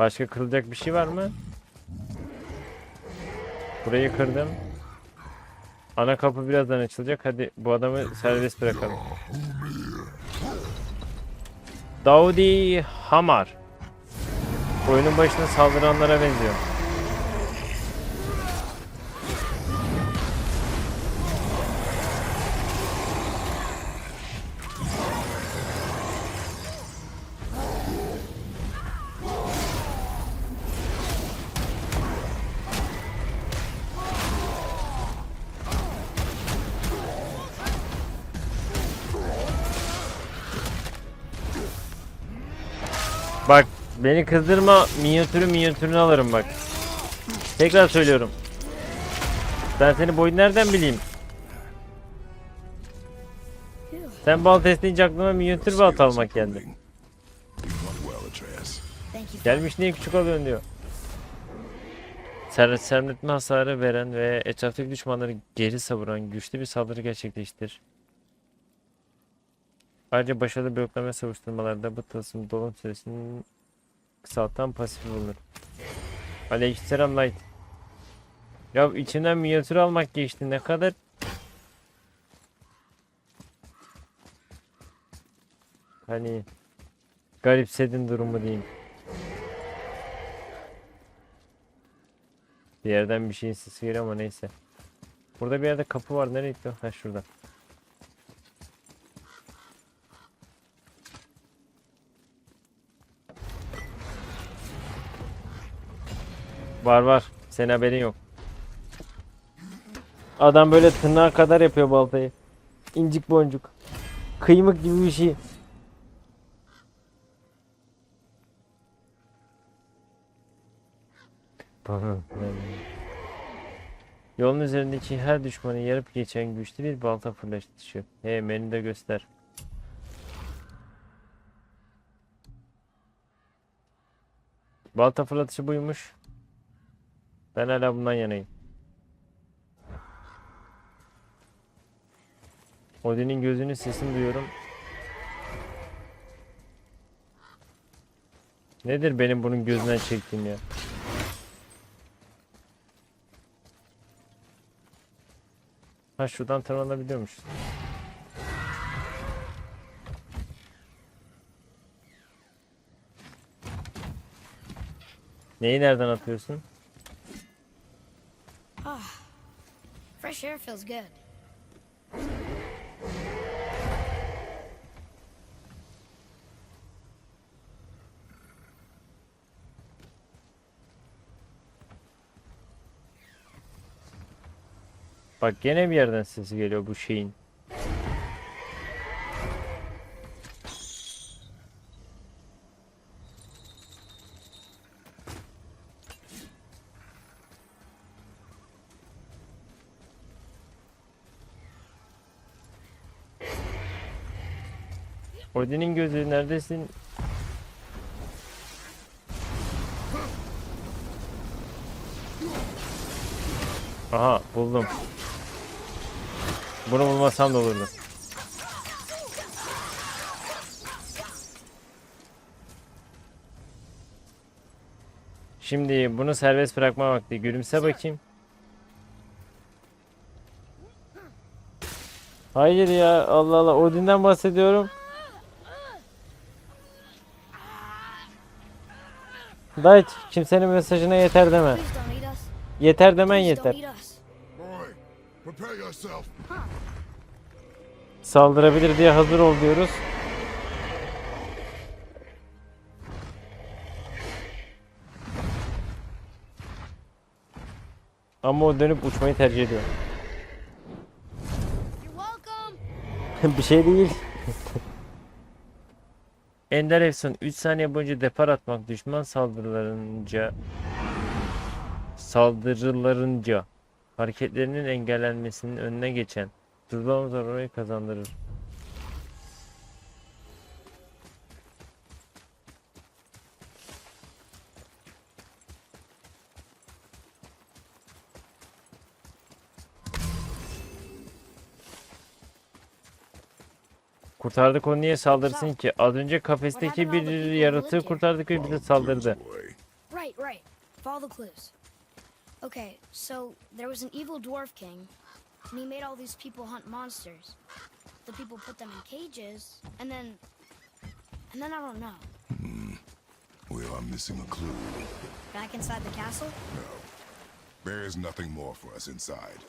Başka kırılacak bir şey var mı? Burayı kırdım. Ana kapı birazdan açılacak. Hadi bu adamı serbest bırakalım. Daudi Hamar. Oyunun başına saldıranlara benziyor. Bak beni kızdırma minyatürü minyatürünü alırım bak. Tekrar söylüyorum. Ben seni boyun nereden bileyim? Sen bal testleyince aklıma minyatür balt almak geldi. Gelmiş niye küçük alıyorsun diyor. Ser sermetme hasarı veren ve etraftaki düşmanları geri savuran güçlü bir saldırı gerçekleştir. Ayrıca başarılı bloklama savuşturmalarda bu tılsım dolum süresinin kısaltan pasifi bulunur. Aleykümselam Light. Ya içinden minyatür almak geçti ne kadar hani garipsedin durumu diyeyim. Bir yerden bir şeyin sesi geliyor ama neyse. Burada bir yerde kapı var. Nereye gitti? Ha şurada. Var var. Senin haberin yok. Adam böyle tırnağa kadar yapıyor baltayı. İncik boncuk. Kıymık gibi bir şey. Yolun üzerindeki her düşmanı yarıp geçen güçlü bir balta fırlatıyor. He menüde göster. Balta fırlatışı buymuş. Ben hala bundan yanayım. Odin'in gözünün sesini duyuyorum. Nedir benim bunun gözünden çektiğim ya? Ha şuradan tırmanabiliyormuş. Neyi nereden atıyorsun? Feels good. Bak gene bir yerden sesi geliyor bu şeyin. Odin'in gözü neredesin? Aha buldum. Bunu bulmasam da olurdu. Şimdi bunu serbest bırakma vakti. Gülümse bakayım. Hayır ya Allah Allah Odin'den bahsediyorum. Dayt kimsenin mesajına yeter deme. Yeter demen yeter. Saldırabilir diye hazır ol diyoruz. Ama o dönüp uçmayı tercih ediyor. Bir şey değil. Ender Efson 3 saniye boyunca depar atmak düşman saldırılarınca saldırılarınca hareketlerinin engellenmesinin önüne geçen durulama zararı kazandırır. Kurtardık onu niye saldırsın ki? Az önce kafesteki bir yaratığı kurtardık ve bize saldırdı. Right, right. Follow the clues. Okay, so there was an evil dwarf king, and he made all these people hunt monsters. The people put them in cages, and then. And then I don't know. Hmm. We are missing a clue. Back inside the castle? No. There is nothing more for us inside.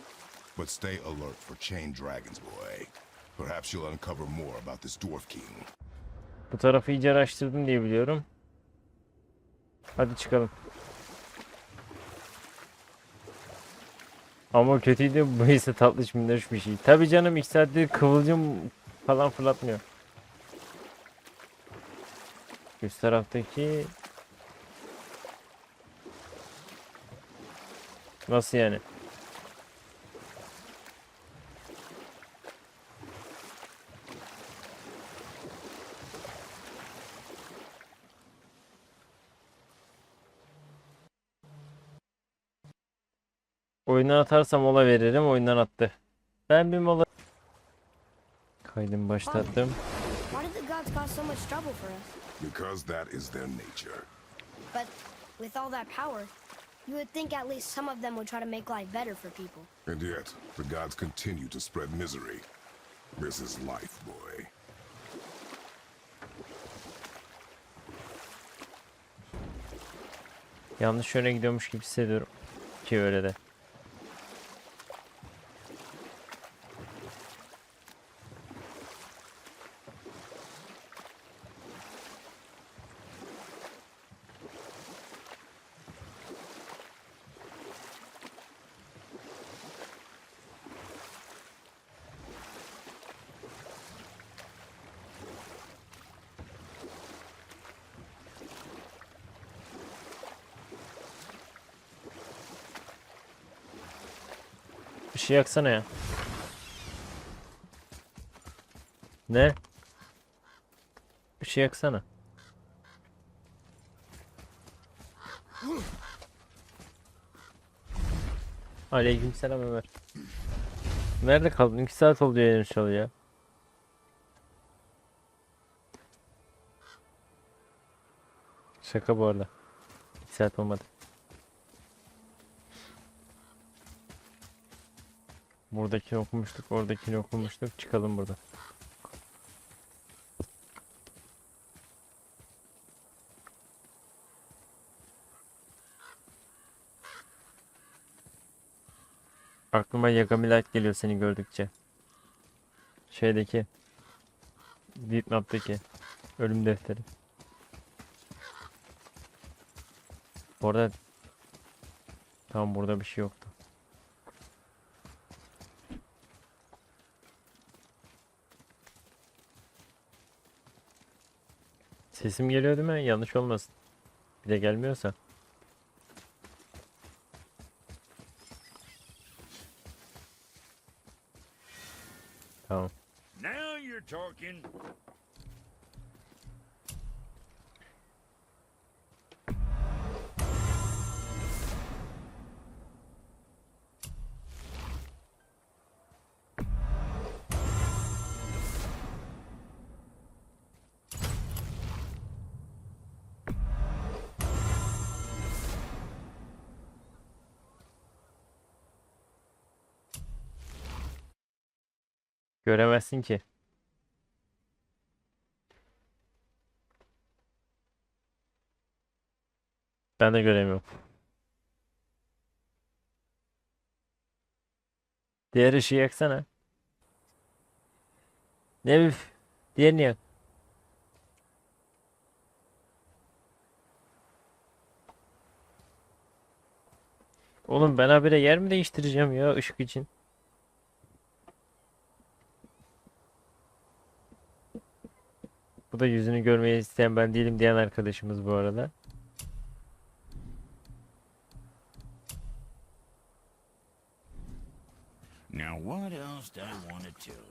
But stay alert for chained dragons, boy. Perhaps you'll uncover more about this dwarf king. Bu tarafı iyice araştırdım diye biliyorum. Hadi çıkalım. Ama kötüydü bu ise tatlış minnoş bir şey. Tabi canım 2 saattir kıvılcım falan fırlatmıyor. Üst taraftaki... Nasıl yani? Oyundan atarsam mola veririm. Oyundan attı. Ben bir mola... Kaydım başlattım. Why did the gods cause so much trouble for us? Because that is their nature. But with all that power, you would think at least some of them would try to make life better for people. And yet, the gods continue to spread misery. This is life, boy. Yanlış yöne gidiyormuş gibi hissediyorum. Ki öyle de. Bir şey yaksana ya. Ne? Bir şey yaksana. Aleykümselam Ömer. Nerede kaldın? 2 saat oldu yayın açalı ya. Şaka bu arada. 2 saat olmadı. Buradakini okumuştuk, oradakini okumuştuk. Çıkalım burada. Aklıma Yagami Light geliyor seni gördükçe. Şeydeki Deepmap'taki ölüm defteri. Bu arada tam burada bir şey yoktu. Sesim geliyor değil mi? Yanlış olmasın. Bir de gelmiyorsa. Tamam. Now you're talking. Göremezsin ki. Ben de göremiyorum. Diğer ışığı yaksana. Ne üf. Diğerini yak. Oğlum ben habire yer mi değiştireceğim ya ışık için? Bu da yüzünü görmeyi isteyen ben değilim diyen arkadaşımız bu arada. Now, what else do I want to tell